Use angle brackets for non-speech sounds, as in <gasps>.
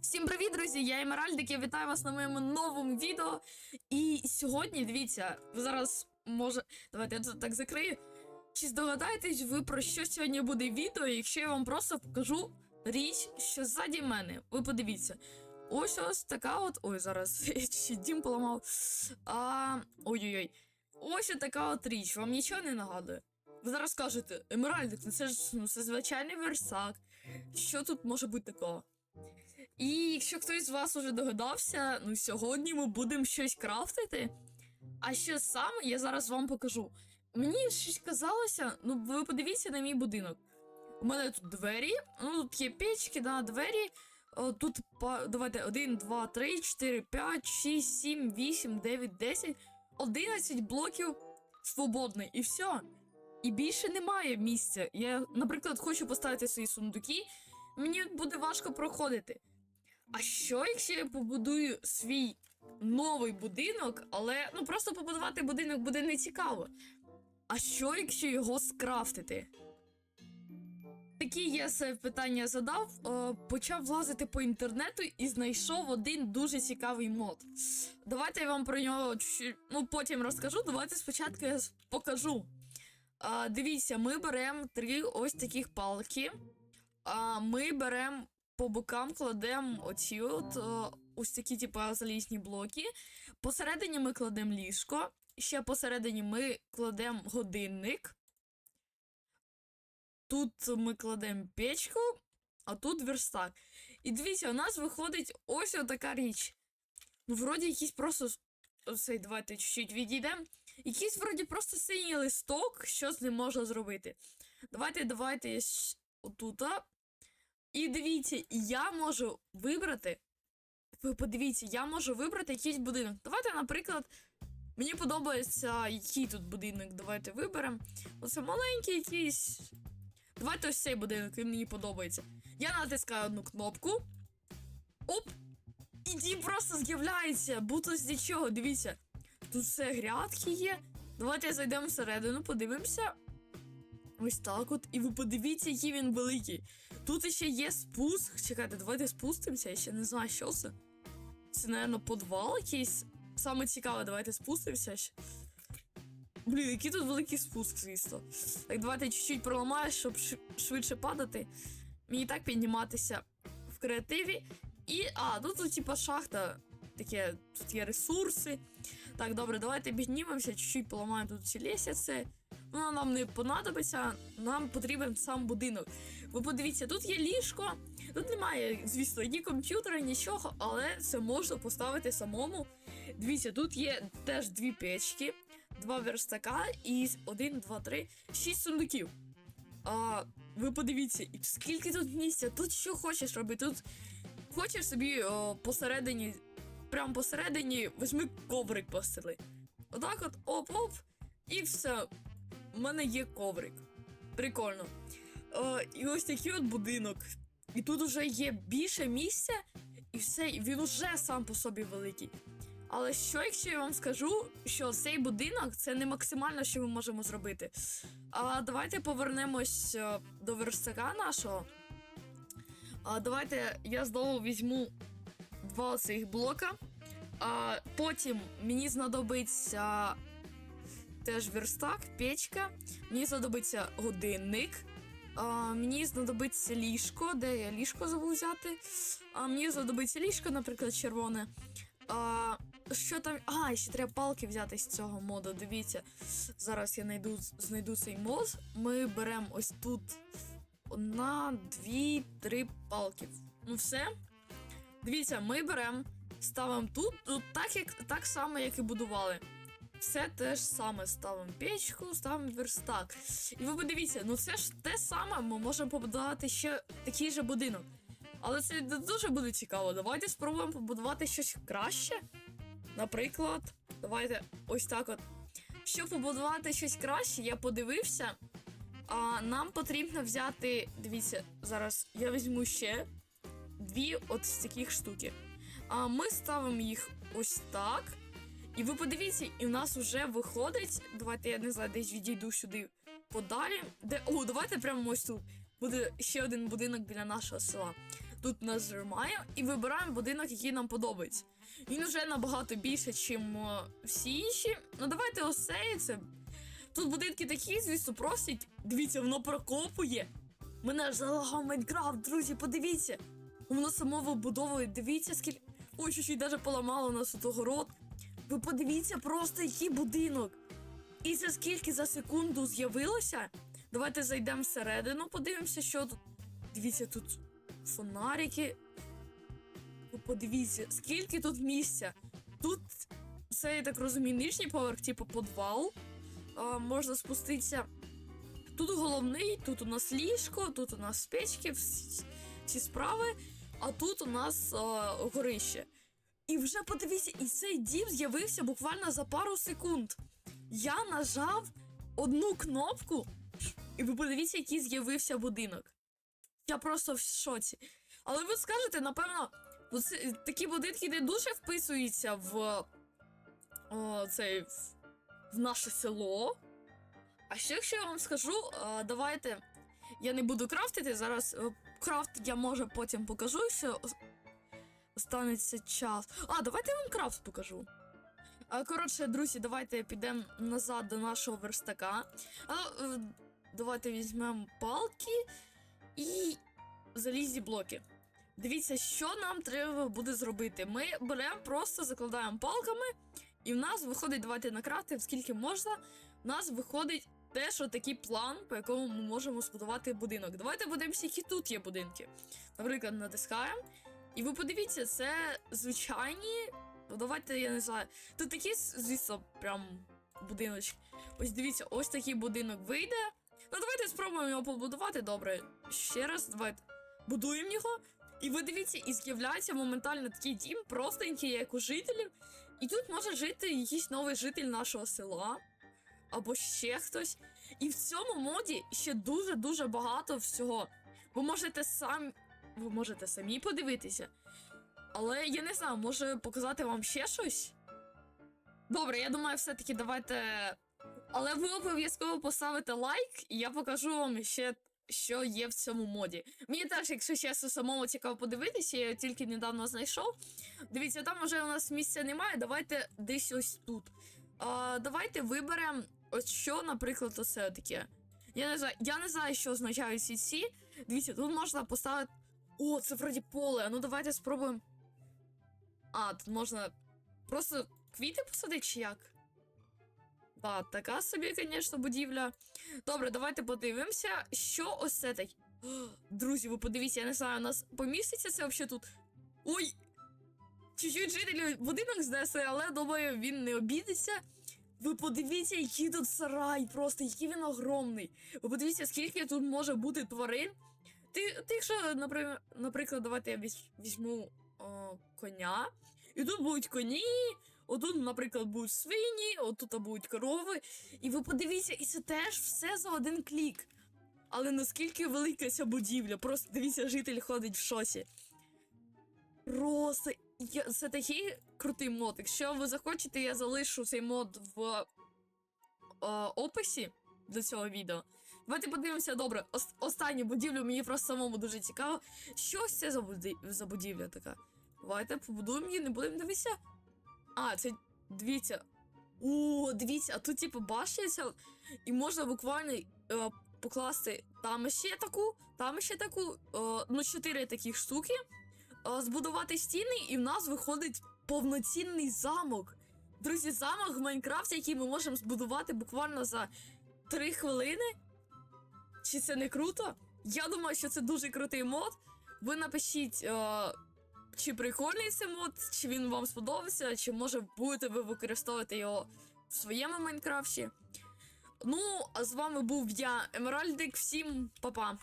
Всім привіт, друзі! Я Емеральдик, я вітаю вас на моєму новому відео. І сьогодні, дивіться, ви зараз може. Давайте я так закрию. Чи здогадаєтесь ви про що сьогодні буде відео, якщо я вам просто покажу річ, що ззаді мене. Ви подивіться. Ось ось така от. Ой, зараз <laughs> я ще дім поламав. А, Ой-ой-ой. Ось така от річ, вам нічого не нагадує. Ви зараз кажете, Емеральдик, ну це ж ну, це звичайний версак. Що тут може бути такого? І якщо хтось з вас уже догадався, ну сьогодні ми будемо щось крафтити. А що саме, я зараз вам покажу. Мені щось казалося, ну ви подивіться на мій будинок. У мене тут двері, ну тут є печки, да, двері. О, тут давайте 1, 2, 3, 4, 5, 6, 7, 8, 9, 10, 11 блоків свободний, і все. І більше немає місця. Я, наприклад, хочу поставити свої сундуки, мені буде важко проходити. А що, якщо я побудую свій новий будинок, але ну просто побудувати будинок буде не цікаво. А що, якщо його скрафтити? Такі я себе питання задав, е, почав лазити по інтернету і знайшов один дуже цікавий мод. Давайте я вам про нього ну, потім розкажу. Давайте спочатку я покажу. Дивіться, ми беремо три ось таких палки. Ми беремо по бокам, кладемо оці от е, ось такі, типу, залізні блоки. Посередині ми кладемо ліжко. Ще посередині ми кладемо годинник. Тут ми кладемо печку, а тут верстак. І дивіться, у нас виходить ось така річ. Ну, вроді якийсь просто. Оцей, давайте чуть-чуть відійдемо. Якийсь вроді просто синій листок, що з ним можна зробити. Давайте, давайте отута. І дивіться, я можу вибрати. Ви подивіться, я можу вибрати якийсь будинок. Давайте, наприклад, мені подобається, який тут будинок. Давайте виберемо. Оце маленький якийсь. Давайте ось цей будинок, він мені подобається. Я натискаю одну кнопку. Оп! І дім просто з'являється, будто з нічого. Дивіться. Тут все грядки є. Давайте зайдемо всередину, подивимося. Ось так от. І ви подивіться, який він великий. Тут ще є спуск. Чекайте, давайте спустимося, я ще не знаю, що це. Це, напевно, подвал якийсь. Саме цікаве, давайте спустимося. ще. Блін, який тут великий спуск, звісно. Так, давайте чуть-чуть проламаю, щоб швидше падати. Мені так підніматися в креативі. І. А, тут, тут типа шахта. Таке, тут є ресурси. Так, добре, давайте піднімемося, чуть-чуть поламаємо тут ці лісяці. Вона нам не понадобиться, нам потрібен сам будинок. Ви подивіться, тут є ліжко, тут немає, звісно, ні комп'ютера, нічого, але це можна поставити самому. Дивіться, тут є теж дві печки, два верстака і один, два, три, шість сундуків. А ви подивіться, скільки тут місця, тут що хочеш робити. Тут хочеш собі о, посередині, прямо посередині, візьми коврик постели. Отак от оп-оп, і все. У мене є коврик. Прикольно. О, і ось такий от будинок. І тут уже є більше місця, і все, він уже сам по собі великий. Але що, якщо я вам скажу, що цей будинок це не максимально, що ми можемо зробити. А давайте повернемось е, до верстака нашого. А давайте я знову візьму два цих блока. А потім мені знадобиться теж верстак, печка. Мені знадобиться годинник. А, мені знадобиться ліжко, де я ліжко забув взяти. А мені знадобиться ліжко, наприклад, червоне. А, що там. А, ще треба палки взяти з цього моду. Дивіться. Зараз я знайду, знайду цей мод. Ми беремо ось тут одна, дві, три палки. Ну все. Дивіться, ми беремо, ставимо тут, тут так, як, так само, як і будували. Все те ж саме ставимо печку, ставимо верстак. І ви подивіться, ну все ж те саме ми можемо побудувати ще такий же будинок. Але це дуже буде цікаво. Давайте спробуємо побудувати щось краще. Наприклад, давайте ось так от. Щоб побудувати щось краще, я подивився. А нам потрібно взяти. Дивіться, зараз я візьму ще дві от з таких штуки. А ми ставимо їх ось так. І ви подивіться, і в нас вже виходить. Давайте я не знаю, десь відійду сюди подалі. Де. О, давайте прямо ось тут. Буде ще один будинок біля нашого села. Тут нас нажимаємо і вибираємо будинок, який нам подобається. Він вже набагато більше, ніж всі інші. Ну давайте ось це. Тут будинки такі, звісно, просять. Дивіться, воно прокопує. Мене ж залагав Майнкрафт, друзі, подивіться. Воно само вибудовує, дивіться, скільки. Ой, що ще й даже поламало нас тут огород. Ви подивіться просто, який будинок. І це скільки за секунду з'явилося. Давайте зайдемо всередину, подивимося, що тут. Дивіться, тут фонарики. Ви подивіться, скільки тут місця. Тут це, я так розумію, нижній поверх, типу подвал. А, можна спуститися. Тут головний, тут у нас ліжко, тут у нас печки, всі ці справи, а тут у нас а, горище. І вже подивіться, і цей дім з'явився буквально за пару секунд. Я нажав одну кнопку, і ви подивіться, який з'явився будинок. Я просто в шоці. Але ви скажете, напевно, ну, такі будинки не дуже вписуються в, о, цей, в, в наше село. А ще якщо я вам скажу, а, давайте. Я не буду крафтити, зараз е, крафт я може потім покажу, ос- останеться час. А, давайте я вам крафт покажу. Коротше, друзі, давайте підемо назад до нашого верстака. Е, давайте візьмемо палки і залізні блоки. Дивіться, що нам треба буде зробити. Ми беремо, просто закладаємо палками, і в нас виходить, давайте накрафтимо скільки можна. В нас виходить теж отакий план, по якому ми можемо збудувати будинок. Давайте подивимося, які тут є будинки. Наприклад, натискаємо. І ви подивіться, це звичайні. Ну, давайте, я не знаю. Тут такі, звісно, прям будиночки. Ось дивіться, ось такий будинок вийде. Ну, давайте спробуємо його побудувати. Добре. Ще раз, давайте будуємо його. І ви дивіться, і з'являється моментально такий дім, простенький, як у жителів. І тут може жити якийсь новий житель нашого села. Або ще хтось. І в цьому моді ще дуже-дуже багато всього. Ви можете самі. Ви можете самі подивитися. Але я не знаю, може показати вам ще щось? Добре, я думаю, все-таки давайте. Але ви обов'язково поставите лайк, і я покажу вам ще, що є в цьому моді. Мені теж, якщо чесно, самому цікаво подивитися, я його тільки недавно знайшов. Дивіться, там вже у нас місця немає. Давайте десь ось тут. А, давайте виберемо що, наприклад, оце таке. Я не знаю, я не знаю, що означають ці ці. Дивіться, тут можна поставити. О, це вроді поле. А Ну давайте спробуємо. А, тут можна просто квіти посадити чи як? Да, така собі, звісно, будівля. Добре, давайте подивимося, що ось це таке. <gasps> Друзі, ви подивіться, я не знаю, у нас поміститься це взагалі тут. Ой! Чуть-чуть жителі будинок знесли, але думаю, він не обідеться. Ви подивіться, який тут сарай, просто який він огромний. Ви подивіться, скільки тут може бути тварин. Ти, ти якщо, наприклад, давайте я візьму о, коня, і тут будуть коні, отут, наприклад, будуть свині, отут будуть корови. І ви подивіться, і це теж все за один клік. Але наскільки велика ця будівля, просто дивіться, житель ходить в шоці. Просто це такий крутий мод. Якщо ви захочете, я залишу цей мод в е, описі до цього відео. Давайте подивимося добре. Ос- останню будівлю мені просто самому дуже цікаво. Що це за, буди- за будівля така? Давайте побудуємо її, не будемо дивитися. А, це дивіться. О, дивіться, а тут типу башняться, і можна буквально е, покласти там ще таку, там ще таку, е, ну, чотири таких штуки, е, збудувати стіни, і в нас виходить повноцінний замок. Друзі, замок в Майнкрафті, який ми можемо збудувати буквально за 3 хвилини. Чи це не круто? Я думаю, що це дуже крутий мод. Ви напишіть, е, чи прикольний цей мод, чи він вам сподобався, чи може будете ви використовувати його в своєму Майнкрафті. Ну, а з вами був я, Емеральдик. Всім па-па.